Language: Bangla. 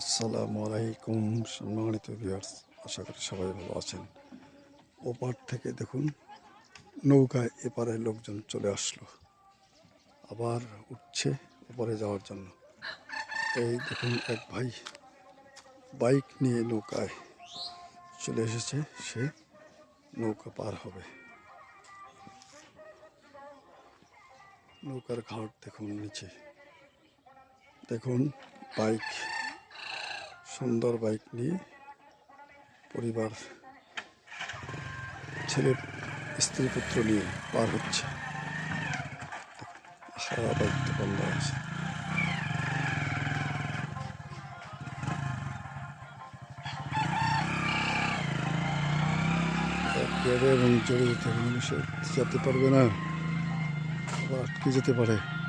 আসসালামু আলাইকুম সম্মানিত ভিউয়ার্স, আশা করি সবাই ভালো আছেন। ওপার থেকে দেখুন, নৌকায় এপারে লোকজন চলে আসলো। আবার উঠছে ওপারে যাওয়ার জন্য। এই দেখুন এক ভাই বাইক নিয়ে নৌকায় চলে এসেছে, সে নৌকা পার হবে। নৌকার ঘাট দেখুন নিচে। দেখুন বাইক সুন্দর বাইক নিয়ে পরিবার, ছেলে, স্ত্রী পুত্র নিয়ে পার হচ্ছে। সারা বাইকটা বন্ধ আছে। এবং জড়িয়ে যেতে হবে, মানুষের, যেতে পারবে না, আবার আটকে যেতে পারে।